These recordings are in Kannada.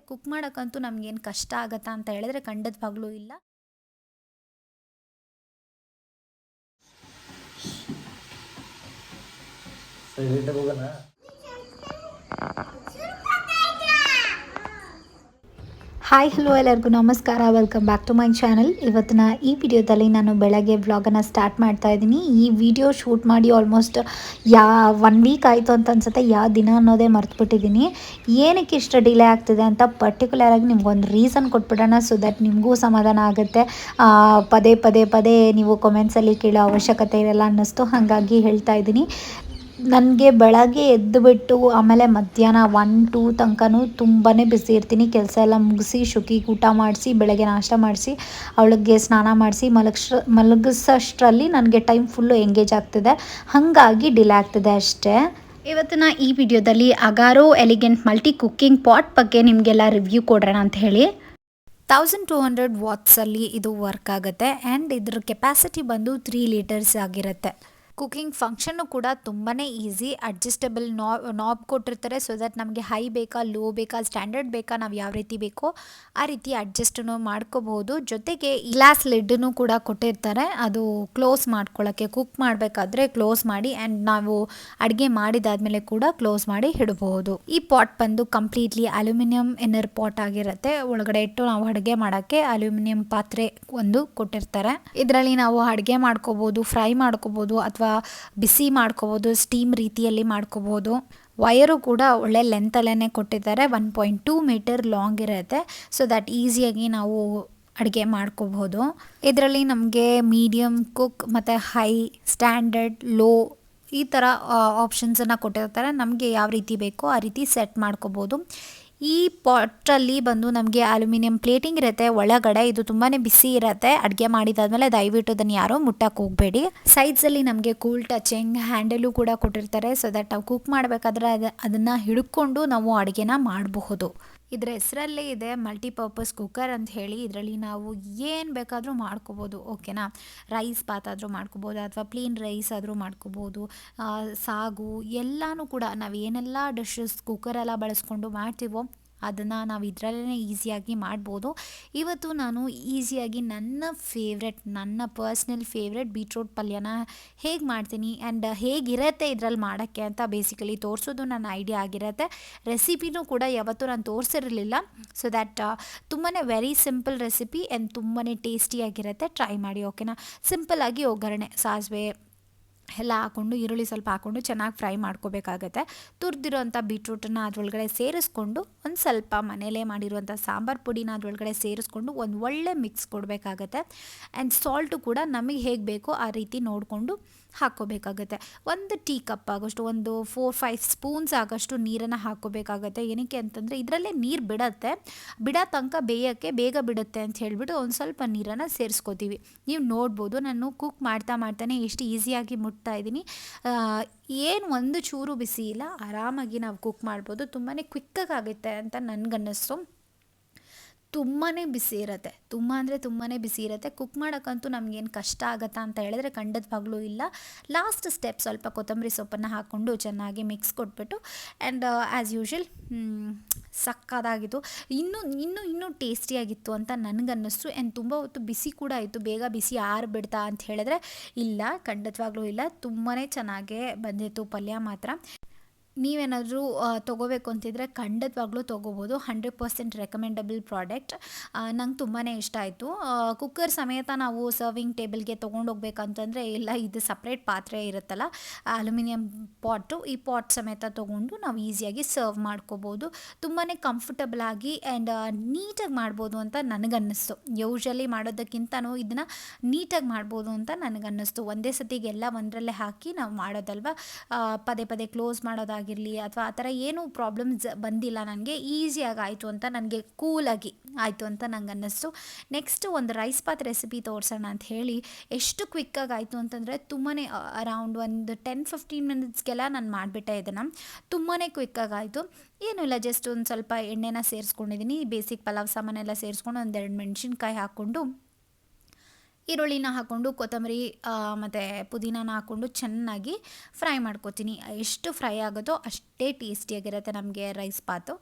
ಕುಕ್ ಮಾಡೋಕ್ಕಂತೂ ನಮಗೇನು ಕಷ್ಟ ಆಗತ್ತಾ ಅಂತ ಹೇಳಿದ್ರೆ ಖಂಡಿತವಾಗ್ಲೂ ಇಲ್ಲ. ಹೋಗೋಣ? ಹಾಯ್ ಹಲೋ ಎಲ್ಲರಿಗೂ ನಮಸ್ಕಾರ. Welcome back to my channel ಇವತ್ತಿನ ಈ ವಿಡಿಯೋದಲ್ಲಿ ನಾನು ಬೆಳಗ್ಗೆ ವ್ಲಾಗನ್ನು ಸ್ಟಾರ್ಟ್ ಮಾಡ್ತಾ ಇದ್ದೀನಿ. ಈ ವಿಡಿಯೋ ಶೂಟ್ ಮಾಡಿ ಆಲ್ಮೋಸ್ಟ್ ಯಾ ಒನ್ ವೀಕ್ ಆಯಿತು ಅಂತ ಅನ್ಸುತ್ತೆ. ಯಾವ ದಿನ ಅನ್ನೋದೇ ಮರ್ತುಬಿಟ್ಟಿದ್ದೀನಿ. ಏನಕ್ಕೆ ಇಷ್ಟು ಡಿಲೇ ಆಗ್ತಿದೆ ಅಂತ ಪರ್ಟಿಕ್ಯುಲರಾಗಿ ನಿಮ್ಗೊಂದು ರೀಸನ್ ಕೊಟ್ಬಿಡೋಣ ಸೊ ದಟ್ ನಿಮಗೂ ಸಮಾಧಾನ ಆಗುತ್ತೆ. ಪದೇ ಪದೇ ಪದೇ ನೀವು ಕಮೆಂಟ್ಸಲ್ಲಿ ಕೇಳೋ ಅವಶ್ಯಕತೆ ಇರಲ್ಲ ಅನ್ನಿಸ್ತು. ಹಾಗಾಗಿ ಹೇಳ್ತಾ ಇದ್ದೀನಿ. ನನಗೆ ಬೆಳಗ್ಗೆ ಎದ್ದುಬಿಟ್ಟು ಆಮೇಲೆ ಮಧ್ಯಾಹ್ನ ಒನ್ ಟೂ ತನಕನೂ ತುಂಬಾ ಬಿಸಿ ಇರ್ತೀನಿ. ಕೆಲಸ ಎಲ್ಲ ಮುಗಿಸಿ ಶುಕಿಗೆ ಊಟ ಮಾಡಿಸಿ ಬೆಳಗ್ಗೆ ನಾಷ್ಟ ಮಾಡಿಸಿ ಅವಳಿಗೆ ಸ್ನಾನ ಮಾಡಿಸಿ ಮಲಗಿಸ ಮಲಗಿಸೋಷ್ಟರಲ್ಲಿ ನನಗೆ ಟೈಮ್ ಫುಲ್ಲು ಎಂಗೇಜ್ ಆಗ್ತಿದೆ. ಹಾಗಾಗಿ ಡಿಲೇ ಆಗ್ತಿದೆ ಅಷ್ಟೇ. ಇವತ್ತಿನ ಈ ವಿಡಿಯೋದಲ್ಲಿ Agaro elegant multi cooking pot ಬಗ್ಗೆ ನಿಮಗೆಲ್ಲ ರಿವ್ಯೂ ಕೊಡೋಣ ಅಂತ ಹೇಳಿ. ತೌಸಂಡ್ ಟೂ ಹಂಡ್ರೆಡ್ ವಾಟ್ಸಲ್ಲಿ ಇದು ವರ್ಕ್ ಆಗುತ್ತೆ ಆ್ಯಂಡ್ ಇದ್ರ ಕೆಪಾಸಿಟಿ ಬಂದು ತ್ರೀ ಲೀಟರ್ಸ್ ಆಗಿರುತ್ತೆ. ಕುಕಿಂಗ್ ಫಂಕ್ಷನ್ನು ಕೂಡ ತುಂಬಾ ಈಸಿ ಅಡ್ಜಸ್ಟಬಲ್ ನಾಬ್ ಕೊಟ್ಟಿರ್ತಾರೆ. ಸೊ ದಟ್ ನಮಗೆ ಹೈ ಬೇಕಾ ಲೋ ಬೇಕಾ ಸ್ಟ್ಯಾಂಡರ್ಡ್ ಬೇಕಾ, ನಾವು ಯಾವ ರೀತಿ ಬೇಕೋ ಆ ರೀತಿ ಅಡ್ಜಸ್ಟನ್ನು ಮಾಡ್ಕೋಬಹುದು. ಜೊತೆಗೆ ಗ್ಲಾಸ್ ಲೆಡ್ಡನ್ನು ಕೂಡ ಕೊಟ್ಟಿರ್ತಾರೆ. ಅದು ಕ್ಲೋಸ್ ಮಾಡ್ಕೊಳ್ಳೋಕ್ಕೆ ಕುಕ್ ಮಾಡಬೇಕಾದ್ರೆ ಕ್ಲೋಸ್ ಮಾಡಿ ಆ್ಯಂಡ್ ನಾವು ಅಡುಗೆ ಮಾಡಿದಾದ್ಮೇಲೆ ಕೂಡ ಕ್ಲೋಸ್ ಮಾಡಿ ಇಡಬಹುದು. ಈ ಪಾಟ್ ಬಂದು ಕಂಪ್ಲೀಟ್ಲಿ ಅಲ್ಯೂಮಿನಿಯಂ ಇನ್ನರ್ ಪಾಟ್ ಆಗಿರುತ್ತೆ. ಒಳಗಡೆ ಇಟ್ಟು ನಾವು ಅಡುಗೆ ಮಾಡೋಕ್ಕೆ ಅಲ್ಯೂಮಿನಿಯಂ ಪಾತ್ರೆ ಒಂದು ಕೊಟ್ಟಿರ್ತಾರೆ. ಇದರಲ್ಲಿ ನಾವು ಅಡುಗೆ ಮಾಡ್ಕೋಬಹುದು ಫ್ರೈ ಮಾಡ್ಕೋಬಹುದು ಅಥವಾ ಬಿಸಿ ಮಾಡ್ಕೋಬೋದು ಸ್ಟೀಮ್ ರೀತಿಯಲ್ಲಿ ಮಾಡ್ಕೋಬೋದು. ವಯರು ಕೂಡ ಒಳ್ಳೆ ಲೆಂತಲ್ಲೇ ಕೊಟ್ಟಿದ್ದಾರೆ one point two metre long ಇರುತ್ತೆ. ಸೊ ದ್ಯಾಟ್ ಈಸಿಯಾಗಿ ನಾವು ಅಡುಗೆ ಮಾಡ್ಕೋಬಹುದು ಇದರಲ್ಲಿ ನಮಗೆ ಮೀಡಿಯಮ್ ಕುಕ್ ಮತ್ತು ಹೈ ಸ್ಟ್ಯಾಂಡರ್ಡ್ ಲೋ ಈ ಥರ ಆಪ್ಷನ್ಸನ್ನು ಕೊಟ್ಟಿರ್ತಾರೆ. ನಮಗೆ ಯಾವ ರೀತಿ ಬೇಕೋ ಆ ರೀತಿ ಸೆಟ್ ಮಾಡ್ಕೋಬೋದು. ಈ ಪಾಟಲ್ಲಿ ಬಂದು ನಮಗೆ ಅಲ್ಯೂಮಿನಿಯಂ ಪ್ಲೇಟಿಂಗ್ ಇರುತ್ತೆ. ಒಳಗಡೆ ಇದು ತುಂಬಾ ಬಿಸಿ ಇರುತ್ತೆ. ಅಡುಗೆ ಮಾಡಿದಾದ್ಮೇಲೆ ದಯವಿಟ್ಟು ಅದನ್ನು ಯಾರೋ ಮುಟ್ಟಕ್ಕೆ ಹೋಗಬೇಡಿ. ಸೈಡ್ಸಲ್ಲಿ ನಮಗೆ ಕೂಲ್ ಟಚಿಂಗ್ ಹ್ಯಾಂಡಲು ಕೂಡ ಕೊಟ್ಟಿರ್ತಾರೆ. ಸೊ ದಟ್ ನಾವು ಕುಕ್ ಮಾಡಬೇಕಾದ್ರೆ ಅದು, ಅದನ್ನು ಹಿಡ್ಕೊಂಡು ನಾವು ಅಡುಗೆನ ಮಾಡಬಹುದು. ಇದರ ಹೆಸರಲ್ಲೇ ಇದೆ ಮಲ್ಟಿಪರ್ಪಸ್ ಕುಕ್ಕರ್ ಅಂತ ಹೇಳಿ. ಇದರಲ್ಲಿ ನಾವು ಏನು ಬೇಕಾದರೂ ಮಾಡ್ಕೋಬೋದು, ಓಕೆನಾ? ರೈಸ್ ಬಾತ್ ಆದರೂ ಮಾಡ್ಕೋಬೋದು, ಅಥವಾ ಪ್ಲೇನ್ ರೈಸ್ ಆದರೂ ಮಾಡ್ಕೋಬೋದು ಸಾಗು, ಎಲ್ಲನೂ ಕೂಡ ನಾವು ಏನೆಲ್ಲ ಡಿಶಸ್ ಕುಕ್ಕರೆಲ್ಲ ಬಳಸ್ಕೊಂಡು ಮಾಡ್ತೀವೋ ಅದನ್ನು ನಾವು ಇದರಲ್ಲೇ ಈಸಿಯಾಗಿ ಮಾಡ್ಬೋದು. ಇವತ್ತು ನಾನು ಈಸಿಯಾಗಿ ನನ್ನ ಫೇವ್ರೆಟ್ ನನ್ನ ಪರ್ಸ್ನಲ್ ಫೇವ್ರೆಟ್ ಬೀಟ್ರೂಟ್ ಪಲ್ಯನ ಹೇಗೆ ಮಾಡ್ತೀನಿ ಆ್ಯಂಡ್ ಹೇಗಿರುತ್ತೆ ಇದರಲ್ಲಿ ಮಾಡೋಕ್ಕೆ ಅಂತ ಬೇಸಿಕಲಿ ತೋರಿಸೋದು ನನ್ನ ಐಡಿಯಾ ಆಗಿರುತ್ತೆ. ರೆಸಿಪಿನೂ ಕೂಡ ಯಾವತ್ತೂ ನಾನು ತೋರಿಸಿರಲಿಲ್ಲ. ಸೊ ದ್ಯಾಟ್ ತುಂಬಾ ವೆರಿ ಸಿಂಪಲ್ ರೆಸಿಪಿ ಆ್ಯಂಡ್ ತುಂಬಾ ಟೇಸ್ಟಿಯಾಗಿರುತ್ತೆ ಟ್ರೈ ಮಾಡಿ ಓಕೆನಾ ಸಿಂಪಲ್ಲಾಗಿ ಒಗ್ಗರಣೆ, ಸಾಸಿವೆ ಎಲ್ಲ ಹಾಕ್ಕೊಂಡು ಈರುಳ್ಳಿ ಸ್ವಲ್ಪ ಹಾಕ್ಕೊಂಡು ಚೆನ್ನಾಗಿ ಫ್ರೈ ಮಾಡ್ಕೋಬೇಕಾಗತ್ತೆ. ತುರಿದಿರೋಂಥ ಬೀಟ್ರೂಟನ್ನ ಅದರೊಳಗಡೆ ಸೇರಿಸ್ಕೊಂಡು ಒಂದು ಸ್ವಲ್ಪ ಮನೆಯಲ್ಲೇ ಮಾಡಿರುವಂಥ ಸಾಂಬಾರು ಪುಡಿನ ಅದರೊಳಗಡೆ ಸೇರಿಸ್ಕೊಂಡು ಒಂದು ಒಳ್ಳೆ ಮಿಕ್ಸ್ ಕೊಡಬೇಕಾಗತ್ತೆ. ಆ್ಯಂಡ್ ಸಾಲ್ಟು ಕೂಡ ನಮಗೆ ಹೇಗೆ ಬೇಕೋ ಆ ರೀತಿ ನೋಡಿಕೊಂಡು ಹಾಕ್ಕೋಬೇಕಾಗತ್ತೆ. ಒಂದು ಟೀ ಕಪ್ ಆಗೋಷ್ಟು, ಒಂದು ಫೋರ್ ಫೈವ್ ಸ್ಪೂನ್ಸ್ ಆಗೋಷ್ಟು ನೀರನ್ನು ಹಾಕ್ಕೋಬೇಕಾಗತ್ತೆ. ಏನಕ್ಕೆ ಅಂತಂದರೆ, ಇದರಲ್ಲೇ ನೀರು ಬಿಡತ್ತೆ. ಬಿಡೋ ತನಕ ಬೇಯೋಕ್ಕೆ ಬೇಗ ಬಿಡುತ್ತೆ ಅಂತ ಹೇಳಿಬಿಟ್ಟು ಒಂದು ಸ್ವಲ್ಪ ನೀರನ್ನು ಸೇರಿಸ್ಕೋತೀವಿ. ನೀವು ನೋಡ್ಬೋದು, ನಾನು ಕುಕ್ ಮಾಡ್ತಾ ಮಾಡ್ತಾನೆ ಎಷ್ಟು ಈಸಿಯಾಗಿ ಮುಟ್ತಾ ಇದ್ದೀನಿ. ಏನು ಒಂದು ಚೂರು ಬಿಸಿ ಇಲ್ಲ, ಆರಾಮಾಗಿ ನಾವು ಕುಕ್ ಮಾಡ್ಬೋದು. ತುಂಬಾ ಕ್ವಿಕ್ಕಾಗಿ ಆಗುತ್ತೆ ಅಂತ ನನಗನ್ನಿಸ್ತು. ತುಂಬಾ ಬಿಸಿ ಇರುತ್ತೆ. ತುಂಬ ಅಂದರೆ ತುಂಬಾ ಬಿಸಿ ಇರುತ್ತೆ. ಕುಕ್ ಮಾಡೋಕ್ಕಂತೂ ನಮಗೇನು ಕಷ್ಟ ಆಗುತ್ತಾ ಅಂತ ಹೇಳಿದ್ರೆ ಖಂಡಿತವಾಗ್ಲೂ ಇಲ್ಲ. ಲಾಸ್ಟ್ ಸ್ಟೆಪ್ ಸ್ವಲ್ಪ ಕೊತ್ತಂಬರಿ ಸೊಪ್ಪನ್ನು ಹಾಕ್ಕೊಂಡು ಚೆನ್ನಾಗಿ ಮಿಕ್ಸ್ ಕೊಟ್ಬಿಟ್ಟು ಆ್ಯಂಡ್ ಆ್ಯಸ್ ಯೂಶ್ವಲ್ ಸಕ್ಕದಾಗಿತ್ತು. ಇನ್ನೂ ಇನ್ನೂ ಇನ್ನೂ ಟೇಸ್ಟಿಯಾಗಿತ್ತು ಅಂತ ನನಗನ್ನಿಸ್ತು. ಆ್ಯಂಡ್ ತುಂಬ ಹೊತ್ತು ಬಿಸಿ ಕೂಡ ಆಯಿತು. ಬೇಗ ಬಿಸಿ ಆರಿಬಿಡ್ತಾ ಅಂತ ಹೇಳಿದ್ರೆ ಇಲ್ಲ. ಖಂಡಿತವಾಗ್ಲೂ ಇಲ್ಲ. ತುಂಬಾ ಚೆನ್ನಾಗೇ ಬಂದಿತ್ತು ಪಲ್ಯ ಮಾತ್ರ. ನೀವೇನಾದರೂ ತೊಗೋಬೇಕು ಅಂತಿದ್ರೆ ಖಂಡಿತವಾಗ್ಲೂ ತೊಗೋಬೋದು. Hundred percent recommendable product. ನಂಗೆ ತುಂಬಾ ಇಷ್ಟ ಆಯಿತು. ಕುಕ್ಕರ್ ಸಮೇತ ನಾವು ಸರ್ವಿಂಗ್ ಟೇಬಲ್ಗೆ ತೊಗೊಂಡೋಗ್ಬೇಕಂತಂದರೆ ಇಲ್ಲ, ಇದು ಸಪ್ರೇಟ್ ಪಾತ್ರೆ ಇರುತ್ತಲ್ಲ, ಅಲ್ಯೂಮಿನಿಯಂ ಪಾಟು, ಈ ಪಾಟ್ ಸಮೇತ ತೊಗೊಂಡು ನಾವು ಈಸಿಯಾಗಿ ಸರ್ವ್ ಮಾಡ್ಕೋಬೋದು. ತುಂಬಾ ಕಂಫರ್ಟಬಲ್ ಆಗಿ ಆ್ಯಂಡ್ ನೀಟಾಗಿ ಮಾಡ್ಬೋದು ಅಂತ ನನಗನ್ನಿಸ್ತು. ಯೂಶಲಿ ಮಾಡೋದಕ್ಕಿಂತನೂ ಇದನ್ನು ನೀಟಾಗಿ ಮಾಡ್ಬೋದು ಅಂತ ನನಗನ್ನಿಸ್ತು. ಒಂದೇ ಸತಿಗೆಲ್ಲ ಒಂದರಲ್ಲೇ ಹಾಕಿ ನಾವು ಮಾಡೋದಲ್ವ? ಪದೇ ಪದೇ ಕ್ಲೋಸ್ ಮಾಡೋದಾಗಿರಲಿ ಅಥವಾ ಆ ಥರ ಏನೂ ಪ್ರಾಬ್ಲಮ್ಸ್ ಬಂದಿಲ್ಲ ನನಗೆ ಈಸಿಯಾಗಿ ಆಯಿತು ಅಂತ ನನಗೆ ಕೂಲಾಗಿ ಆಯಿತು ಅಂತ ನಂಗೆ ಅನ್ನಿಸ್ತು. ನೆಕ್ಸ್ಟ್ ಒಂದು ರೈಸ್ ಪಾತ್ ರೆಸಿಪಿ ತೋರಿಸೋಣ ಅಂತ ಹೇಳಿ, ಎಷ್ಟು ಕ್ವಿಕ್ಕಾಗಿ ಆಯಿತು ಅಂತಂದರೆ ತುಂಬಾ ಅರೌಂಡ್ ಒಂದು ಟೆನ್ ಫಿಫ್ಟೀನ್ ಮಿನಿಟ್ಸ್ಗೆಲ್ಲ ನಾನು ಮಾಡಿಬಿಟ್ಟೆ ಇದನ್ನು. ತುಂಬಾ ಕ್ವಿಕ್ಕಾಗಿ ಆಯಿತು ಏನೂ ಇಲ್ಲ ಜಸ್ಟ್ ಒಂದು ಸ್ವಲ್ಪ ಎಣ್ಣೆನ ಸೇರಿಸ್ಕೊಂಡಿದ್ದೀನಿ ಬೇಸಿಕ್ ಪಲಾವ್ ಸಾಮಾನೆಲ್ಲ ಸೇರಿಸ್ಕೊಂಡು ಒಂದೆರಡು ಮೆಣಸಿನ್ಕಾಯಿ ಹಾಕ್ಕೊಂಡು ಈರುಳ್ಳಿನ ಹಾಕ್ಕೊಂಡು ಕೊತ್ತಂಬರಿ ಮತ್ತು ಪುದೀನಾನ ಹಾಕ್ಕೊಂಡು ಚೆನ್ನಾಗಿ ಫ್ರೈ ಮಾಡ್ಕೋತೀನಿ. ಎಷ್ಟು ಫ್ರೈ ಆಗುತ್ತೋ ಅಷ್ಟೇ ಟೇಸ್ಟಿಯಾಗಿರುತ್ತೆ ನಮಗೆ ರೈಸ್ ಬಾತು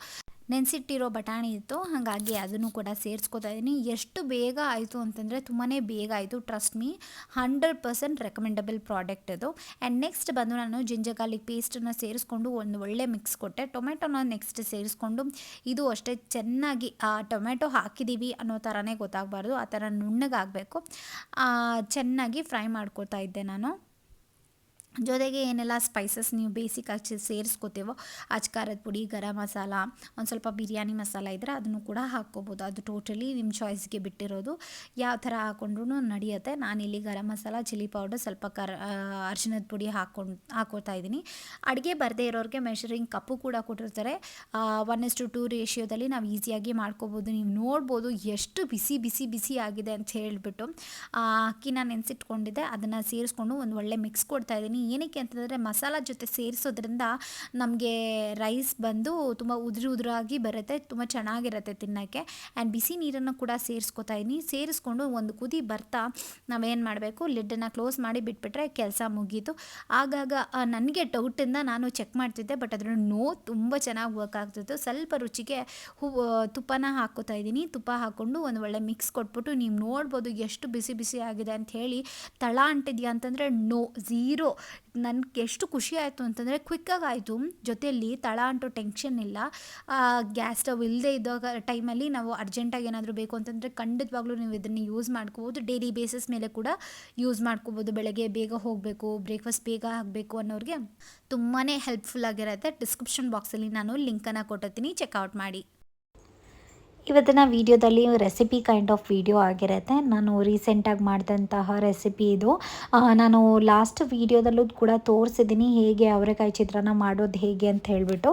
ನೆನೆಸಿಟ್ಟಿರೋ ಬಟಾಣಿ ಇತ್ತು, ಹಾಗಾಗಿ ಅದನ್ನು ಕೂಡ ಸೇರಿಸ್ಕೊತಾ ಇದ್ದೀನಿ ಎಷ್ಟು ಬೇಗ ಆಯಿತು ಅಂತಂದರೆ ತುಂಬಾ ಬೇಗ ಆಯಿತು trust me hundred percent recommendable product ಅದು ಆ್ಯಂಡ್ ನೆಕ್ಸ್ಟ್ ಬಂದು ನಾನು ಜಿಂಜರ್ ಗಾರ್ಲಿಕ್ ಪೇಸ್ಟನ್ನು ಸೇರಿಸ್ಕೊಂಡು ಒಂದು ಒಳ್ಳೆ ಮಿಕ್ಸ್ ಕೊಟ್ಟೆ. ಟೊಮೆಟೊನ ನೆಕ್ಸ್ಟ್ ಸೇರಿಸ್ಕೊಂಡು, ಇದು ಅಷ್ಟೇ ಚೆನ್ನಾಗಿ, ಆ ಟೊಮೆಟೊ ಹಾಕಿದ್ದೀವಿ ಅನ್ನೋ ಥರನೇ ಗೊತ್ತಾಗಬಾರ್ದು. ಆ ಥರ ನುಣ್ಣಗಾಗಬೇಕು. ಚೆನ್ನಾಗಿ ಫ್ರೈ ಮಾಡ್ಕೊಳ್ತಾ ಇದ್ದೆ ನಾನು. ಜೊತೆಗೆ ಏನೆಲ್ಲ ಸ್ಪೈಸಸ್ ನೀವು ಬೇಸಿಕ್ ಆಗಿ ಸೇರಿಸ್ಕೋತೇವೋ ಅಚ್ಕಾರದ ಪುಡಿ, ಗರಂ ಮಸಾಲ, ಒಂದು ಸ್ವಲ್ಪ ಬಿರಿಯಾನಿ ಮಸಾಲ ಇದ್ದರೆ ಅದನ್ನು ಕೂಡ ಹಾಕ್ಕೋಬೋದು. ಅದು ಟೋಟಲಿ ನಿಮ್ಮ ಚಾಯ್ಸ್ಗೆ ಬಿಟ್ಟಿರೋದು. ಯಾವ ಥರ ಹಾಕ್ಕೊಂಡ್ರೂ ನಡೆಯುತ್ತೆ. ನಾನಿಲ್ಲಿ ಗರಂ ಮಸಾಲ ಚಿಲ್ಲಿ ಪೌಡರ್ ಸ್ವಲ್ಪ ಕರ್ ಅರ್ಶಿನದ ಪುಡಿ ಹಾಕ್ಕೊಂಡು ಹಾಕೋತಾ ಇದ್ದೀನಿ. ಅಡುಗೆ ಬರದೇ ಇರೋರಿಗೆ ಮೆಷರಿಂಗ್ ಕಪ್ಪು ಕೂಡ ಕೊಟ್ಟಿರ್ತಾರೆ. ಒನ್ ಇಸ್ ಟು ರೇಷಿಯೋದಲ್ಲಿ ನಾವು ಈಸಿಯಾಗಿ ಮಾಡ್ಕೋಬೋದು. ನೀವು ನೋಡ್ಬೋದು ಎಷ್ಟು ಬಿಸಿ ಬಿಸಿ ಬಿಸಿ ಆಗಿದೆ ಅಂತ ಹೇಳಿಬಿಟ್ಟು ಅಕ್ಕಿನ ನೆನೆಸಿಟ್ಕೊಂಡಿದ್ದೆ. ಅದನ್ನು ಸೇರಿಸ್ಕೊಂಡು ಒಂದು ಒಳ್ಳೆ ಮಿಕ್ಸ್ ಕೊಡ್ತಾ ಇದ್ದೀನಿ. ಏನಕ್ಕೆ ಅಂತಂದರೆ ಮಸಾಲ ಜೊತೆ ಸೇರಿಸೋದ್ರಿಂದ ನಮಗೆ ರೈಸ್ ಬಂದು ತುಂಬ ಉದುರು ಉದುರಾಗಿ ಬರುತ್ತೆ, ತುಂಬ ಚೆನ್ನಾಗಿರುತ್ತೆ ತಿನ್ನೋಕ್ಕೆ. ಆ್ಯಂಡ್ ಬಿಸಿ ನೀರನ್ನು ಕೂಡ ಸೇರಿಸ್ಕೊತಾ ಇದ್ದೀನಿ ಸೇರಿಸ್ಕೊಂಡು ಒಂದು ಕುದಿ ಬರ್ತಾ ನಾವೇನು ಮಾಡಬೇಕು ಲಿಡ್ಡನ್ನು ಕ್ಲೋಸ್ ಮಾಡಿ ಬಿಟ್ಬಿಟ್ರೆ ಕೆಲಸ ಮುಗೀತು. ಆಗಾಗ ನನಗೆ ಡೌಟಿಂದ ನಾನು ಚೆಕ್ ಮಾಡ್ತಿದ್ದೆ ಬಟ್ ಅದರ ನೋ ತುಂಬ ಚೆನ್ನಾಗಿ ವರ್ಕ್ ಆಗ್ತಿತ್ತು. ಸ್ವಲ್ಪ ರುಚಿಗೆ ಹೂ ತುಪ್ಪನ ಹಾಕೋತಾ ಇದ್ದೀನಿ ತುಪ್ಪ ಹಾಕ್ಕೊಂಡು ಒಂದು ಒಳ್ಳೆ ಮಿಕ್ಸ್ ಕೊಟ್ಬಿಟ್ಟು ನೀವು ನೋಡ್ಬೋದು ಎಷ್ಟು ಬಿಸಿ ಬಿಸಿ ಆಗಿದೆ ಅಂತ ಹೇಳಿ ತಳ ಅಂಟಿದ್ಯಾ ಅಂತಂದರೆ ನೋ ಝೀರೋ ನನಗೆ ಎಷ್ಟು ಖುಷಿ ಆಯಿತು ಅಂತಂದರೆ ಕ್ವಿಕ್ಕಾಗಿ ಆಯಿತು. ಜೊತೆಯಲ್ಲಿ ತಳ ಅಂಟೋ ಟೆನ್ಷನ್ ಇಲ್ಲ. ಗ್ಯಾಸ್ ಸ್ಟವ್ ಇಲ್ಲದೆ ಇದ್ದಾಗ ಟೈಮಲ್ಲಿ ನಾವು ಅರ್ಜೆಂಟಾಗಿ ಏನಾದರೂ ಬೇಕು ಅಂತಂದರೆ ಖಂಡಿತವಾಗ್ಲೂ ನೀವು ಇದನ್ನು ಯೂಸ್ ಮಾಡ್ಕೋಬೋದು. ಡೈಲಿ ಬೇಸಿಸ್ ಮೇಲೆ ಕೂಡ ಯೂಸ್ ಮಾಡ್ಕೋಬೋದು. ಬೆಳಗ್ಗೆ ಬೇಗ ಹೋಗಬೇಕು ಬ್ರೇಕ್ಫಾಸ್ಟ್ ಬೇಗ ಆಗಬೇಕು ಅನ್ನೋರಿಗೆ ತುಂಬಾ ಹೆಲ್ಪ್ಫುಲ್ ಆಗಿರುತ್ತೆ. ಡಿಸ್ಕ್ರಿಪ್ಷನ್ ಬಾಕ್ಸಲ್ಲಿ ನಾನು ಲಿಂಕನ್ನು ಕೊಟ್ಟಿರ್ತೀನಿ. ಚೆಕ್ಔಟ್ ಮಾಡಿ. ಇವತ್ತಿನ ವೀಡಿಯೋದಲ್ಲಿ ರೆಸಿಪಿ ಕೈಂಡ್ ಆಫ್ ವಿಡಿಯೋ ಆಗಿರುತ್ತೆ. ನಾನು ರೀಸೆಂಟಾಗಿ ಮಾಡಿದಂತಹ ರೆಸಿಪಿ ಇದು. ನಾನು ಲಾಸ್ಟ್ ವೀಡಿಯೋದಲ್ಲೂ ಕೂಡ ತೋರಿಸಿದ್ದೀನಿ ಹೇಗೆ ಅವರೆಕಾಯಿ ಚಿತ್ರಾನ್ನ ಮಾಡೋದು ಹೇಗೆ ಅಂತ ಹೇಳಿಬಿಟ್ಟು.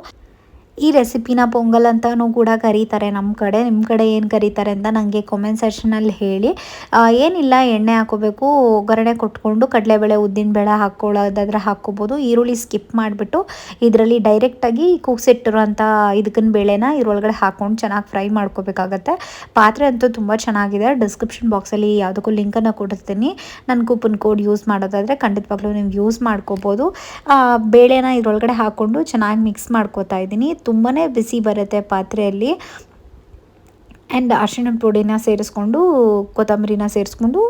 ಈ ರೆಸಿಪಿನ ಪೊಂಗಲ್ ಅಂತಲೂ ಕೂಡ ಕರೀತಾರೆ. ನಮ್ಮ ಕಡೆ ನಿಮ್ಮ ಕಡೆ ಏನು ಕರೀತಾರೆ ಅಂತ ನನಗೆ ಕಾಮೆಂಟ್ ಸೆಕ್ಷನಲ್ಲಿ ಹೇಳಿ. ಏನಿಲ್ಲ, ಎಣ್ಣೆ ಹಾಕೋಬೇಕು. ಒಗ್ಗರಣೆ ಕೊಟ್ಕೊಂಡು ಕಡಲೆಬೇಳೆ ಉದ್ದಿನಬೇಳೆ ಹಾಕ್ಕೊಳ್ಳೋದಾದ್ರೆ ಹಾಕ್ಕೋಬೋದು. ಈರುಳ್ಳಿ ಸ್ಕಿಪ್ ಮಾಡಿಬಿಟ್ಟು ಇದರಲ್ಲಿ ಡೈರೆಕ್ಟಾಗಿ ಕೂಗ್ಸಿಟ್ಟಿರುವಂಥ ಇದಕ್ಕಿನ ಬೇಳೆನ ಇದ್ರೊಳಗಡೆ ಹಾಕ್ಕೊಂಡು ಚೆನ್ನಾಗಿ ಫ್ರೈ ಮಾಡ್ಕೋಬೇಕಾಗತ್ತೆ. ಪಾತ್ರೆ ಅಂತೂ ತುಂಬ ಚೆನ್ನಾಗಿದೆ. ಡಿಸ್ಕ್ರಿಪ್ಷನ್ ಬಾಕ್ಸಲ್ಲಿ ಯಾವುದಕ್ಕೂ ಲಿಂಕನ್ನು ಕೊಡಿಸ್ತೀನಿ ನನ್ನ ಕೂಪನ್ ಕೋಡ್ ಯೂಸ್ ಮಾಡೋದಾದರೆ ಖಂಡಿತವಾಗ್ಲೂ ನೀವು ಯೂಸ್ ಮಾಡ್ಕೋಬೋದು. ಬೇಳೆನ ಇದ್ರೊಳಗಡೆ ಹಾಕ್ಕೊಂಡು ಚೆನ್ನಾಗಿ ಮಿಕ್ಸ್ ಮಾಡ್ಕೋತಾ ಇದ್ದೀನಿ. ತುಂಬಾ ಬಿಸಿ ಬರುತ್ತೆ ಪಾತ್ರೆಯಲ್ಲಿ. ಆ್ಯಂಡ್ ಅರ್ಶಿಣ ಪುಡಿನ ಸೇರಿಸ್ಕೊಂಡು ಕೊತ್ತಂಬರಿನ ಸೇರಿಸ್ಕೊಂಡು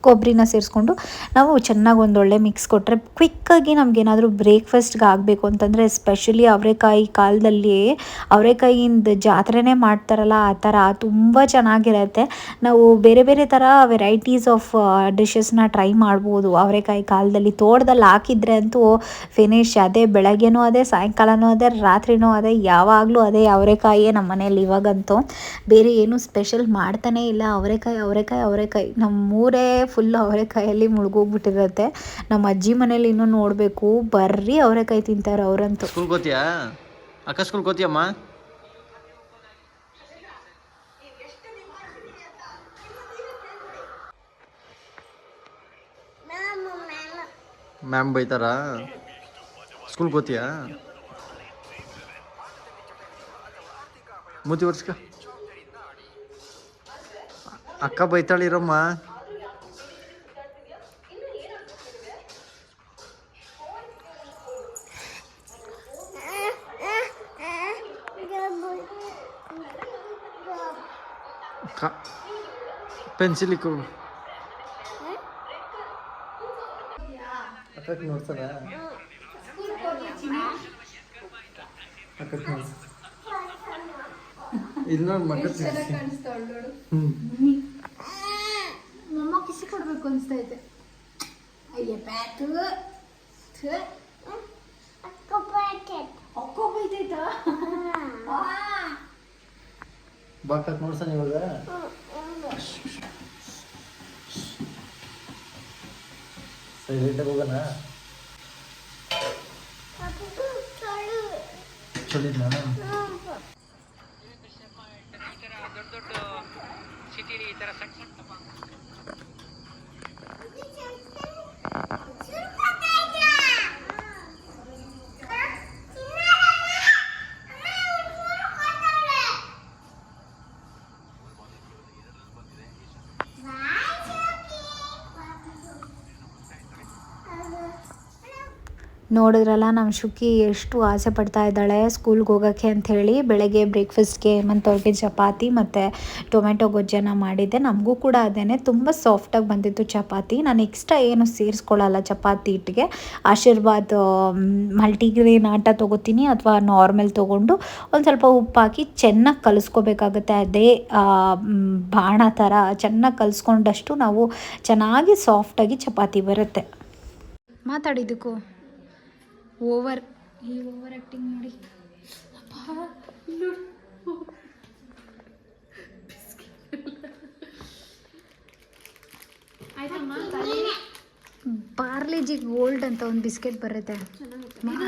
ಕೊಬ್ಬರಿನ ಸೇರಿಸ್ಕೊಂಡು ನಾವು ಚೆನ್ನಾಗಿ ಒಂದೊಳ್ಳೆ ಮಿಕ್ಸ್ ಕೊಟ್ಟರೆ ಕ್ವಿಕ್ಕಾಗಿ ನಮಗೇನಾದರೂ ಬ್ರೇಕ್ಫಾಸ್ಟ್ಗೆ ಆಗಬೇಕು ಅಂತಂದರೆ ಎಸ್ಪೆಷಲಿ ಅವರೆಕಾಯಿ ಕಾಲದಲ್ಲಿ ಅವರೆಕಾಯಿಯಿಂದ ಜಾತ್ರೆನೇ ಮಾಡ್ತಾರಲ್ಲ ಆ ಥರ ತುಂಬ ಚೆನ್ನಾಗಿರುತ್ತೆ. ನಾವು ಬೇರೆ ಬೇರೆ ಥರ ವೆರೈಟೀಸ್ ಆಫ್ ಡಿಶಸ್ನ ಟ್ರೈ ಮಾಡ್ಬೋದು. ಅವರೆಕಾಯಿ ಕಾಲದಲ್ಲಿ ತೋಟದಲ್ಲಿ ಹಾಕಿದ್ರೆ ಅಂತೂ ಫಿನಿಶ್ ಅದೇ, ಬೆಳಗ್ಗೆನೂ ಅದೇ, ಸಾಯಂಕಾಲನೂ ಅದೇ, ರಾತ್ರಿನೂ ಅದೇ, ಯಾವಾಗಲೂ ಅದೇ ಅವರೆಕಾಯಿಯೇ ನಮ್ಮ ಮನೇಲಿ ಇವಾಗಂತೂ. ಬೇರೆ ಏನು ಸ್ಪೆಷಲ್ ಮಾಡ್ತಾನೇ ಇಲ್ಲ. ಅವರೆಕಾಯಿ ಅವರೆಕಾಯಿ ಅವರೆಕಾಯಿ. ನಮ್ಮ ನಮ್ಮೂರೇ ಫುಲ್ ಅವರೆಕಾಯಲ್ಲಿ ಮುಳುಗೋಗ್ಬಿಟ್ಟಿರುತ್ತೆ. ನಮ್ಮ ಅಜ್ಜಿ ಮನೇಲಿ ಇನ್ನೂ ನೋಡಬೇಕು. ಬರ್ರಿ ಅವರೆಕಾಯಿ ತಿಂತಾರೆ ಅವರಂತೂ. ಸ್ಕೂಲ್ ಅಕ್ಕ ಸ್ಕೂಲ್ ಮ್ಯಾಮ್ ಬೈತಾರಾ? ಸ್ಕೂಲ್ ಕೋತಿಯಾ ಮೂತಿ ವರ್ಷಕ್ಕ ಅಕ್ಕ ಬೈತಾಳಿರಮ್ಮ ಕ ಪೆನ್ಸಿಲ್ ಇಕ್ಕು ಅಕ್ಕಕ್ಕೆ ನೋಡ್ಸದ ಅಕ್ಕಕ್ಕೆ ನೋಡ್ಸ ಇಲ್ಲ ಮಕ್ಕ ಮಮ್ಮ ಕಿಸಿ ಕೊಡಬೇಕು ಅನಿಸ್ತೈತೆ ಅಯ್ಯ ಪ್ಯಾತು ಅಕ್ಕ ಬೈತೈತಾ ಬಾಕಾಕ್ ನೋಡ್ಸಣ ಇವಾಗ. ಸೈಲೆಂಟಾಗಿ ಹೋಗೋಣ ಸಿಟಿ ಸಿಟಿಲಿ ಈ ತರ ಸಣ್ಣ ನೋಡಿದ್ರಲ್ಲ ನಮ್ಮ ಶುಕಿ ಎಷ್ಟು ಆಸೆ ಪಡ್ತಾ ಇದ್ದಾಳೆ, ಸ್ಕೂಲ್ಗೆ ಹೋಗೋಕ್ಕೆ ಅಂಥೇಳಿ ಬೆಳಗ್ಗೆ ಬ್ರೇಕ್ಫಾಸ್ಟ್ಗೆ ಮಂತವ್ರಿಗೆ ಚಪಾತಿ ಮತ್ತು ಟೊಮೆಟೊ ಗೊಜ್ಜನ ಮಾಡಿದ್ದೆ. ನಮಗೂ ಕೂಡ ಅದೇ ತುಂಬ ಸಾಫ್ಟಾಗಿ ಬಂದಿತ್ತು ಚಪಾತಿ. ನಾನು ಎಕ್ಸ್ಟ್ರಾ ಏನು ಸೇರಿಸ್ಕೊಳ್ಳಲ್ಲ ಚಪಾತಿ ಹಿಟ್ಟಿಗೆ. ಆಶೀರ್ವಾದ್ ಮಲ್ಟಿಗ್ರೇನ್ ಆಟ ತೊಗೋತೀನಿ ಅಥವಾ ನಾರ್ಮಲ್ ತೊಗೊಂಡು ಒಂದು ಸ್ವಲ್ಪ ಉಪ್ಪು ಹಾಕಿ ಚೆನ್ನಾಗಿ ಕಲಿಸ್ಕೋಬೇಕಾಗುತ್ತೆ. ಅದೇ ಬಾಣ ಥರ ಚೆನ್ನಾಗಿ ಕಲಿಸ್ಕೊಂಡಷ್ಟು ನಾವು ಚೆನ್ನಾಗಿ ಸಾಫ್ಟಾಗಿ ಚಪಾತಿ ಬರುತ್ತೆ. ಮಾತಾಡಿದ್ದಕ್ಕೂ ಓವರ್ ಈ ಓವರ್ ಆ್ಯಕ್ಟಿಂಗ್ ಮಾಡಿ ಪಾರ್ಲೆಜಿ ಗೋಲ್ಡ್ ಅಂತ ಒಂದು ಬಿಸ್ಕೆಟ್ ಬರುತ್ತೆ.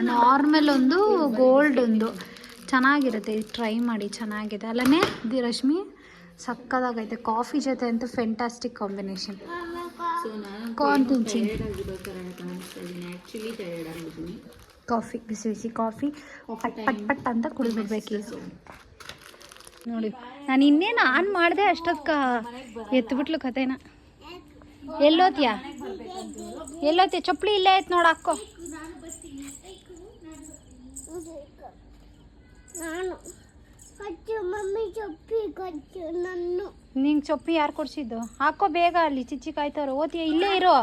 ನಾರ್ಮಲ್ ಒಂದು ಗೋಲ್ಡ್ ಒಂದು. ಚೆನ್ನಾಗಿರುತ್ತೆ ಟ್ರೈ ಮಾಡಿ ಚೆನ್ನಾಗಿದೆ. ಅಲ್ಲನೇ ದಿ ರಶ್ಮಿ ಸಕ್ಕದಾಗೈತೆ. ಕಾಫಿ ಜೊತೆ ಅಂತೂ ಫೆಂಟಾಸ್ಟಿಕ್ ಕಾಂಬಿನೇಷನ್ ಕಾರ್ನ್ ತಿಂತೀನಿ ಕಾಫಿ ಬಿಸಿ ಬಿಸಿ ಕಾಫಿ ಪಟ್ ಪಟ್ ಪಟ್ ಅಂತ ಕುಡಿಬಿಡ್ಬೇಕು ನೋಡಿ ನಾನು ಇನ್ನೇನು ಆನ್ ಮಾಡಿದೆ ಅಷ್ಟೊತ್ಕ ಎತ್ಬಿಟ್ಲು ಕತೆನ ಎಲ್ಲೋತಿಯ? ಎಲ್ಲೋತಿಯ? ಚಪ್ಪಲಿ ಇಲ್ಲೇ ಆಯ್ತು ನೋಡ ಹಾಕೋ. ನಾನು ಕಚ್ಚು ಮಮ್ಮಿ ಚಪ್ಪಿ ಕಚ್ಚು ನನ್ನು ನಿಂಗೆ ಚಪ್ಪಲಿ ಯಾರು ಕೊಡ್ಸಿದ್ದು? ಹಾಕೋ ಬೇಗ ಅಲ್ಲಿ ಚಿಚ್ಚಿ ಕಾಯ್ತವ್ರು. ಓತಿಯ ಇಲ್ಲೇ ಇರೋ.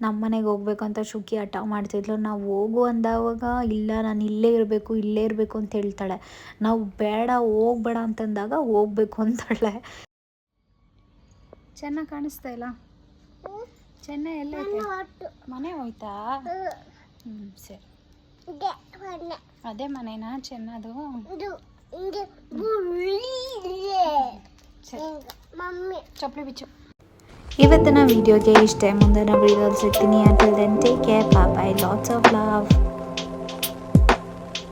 ನಮ್ಮ ಮನೆಗೆ ಹೋಗ್ಬೇಕು ಅಂತ ಶುಕಿ ಹಠ ಮಾಡ್ತಿದ್ಲು. ನಾವು ಹೋಗು ಅಂದಾಗ ಇಲ್ಲ ನಾನು ಇಲ್ಲೇ ಇರಬೇಕು ಇಲ್ಲೇ ಇರಬೇಕು ಅಂತ ಹೇಳ್ತಾಳೆ. ನಾವು ಬೇಡ ಹೋಗ್ಬೇಡ ಅಂತಂದಾಗ ಹೋಗ್ಬೇಕು ಅಂತಾಳೆ. ಚೆನ್ನಾಗಿ ಕಾಣಿಸ್ತಾ ಇಲ್ಲ? ಚೆನ್ನ ಎಲ್ಲ ಮನೆ ಹೋಯ್ತಾ? ಹ್ಞೂ ಸರಿ. ಅದೇ ಮನೆನಾ ಚೆನ್ನದು ಚಪ್ಪಲಿ ಬಿಚ್ಚು. ಇವತ್ತಿನ ವಿಡಿಯೋಗೆ ಇಷ್ಟೇ. ಮುಂದಿನ ವಿಡಿಯೋದಲ್ಲಿ ಸಿಗ್ತೀನಿ. ಅಂತ take care bye lots of love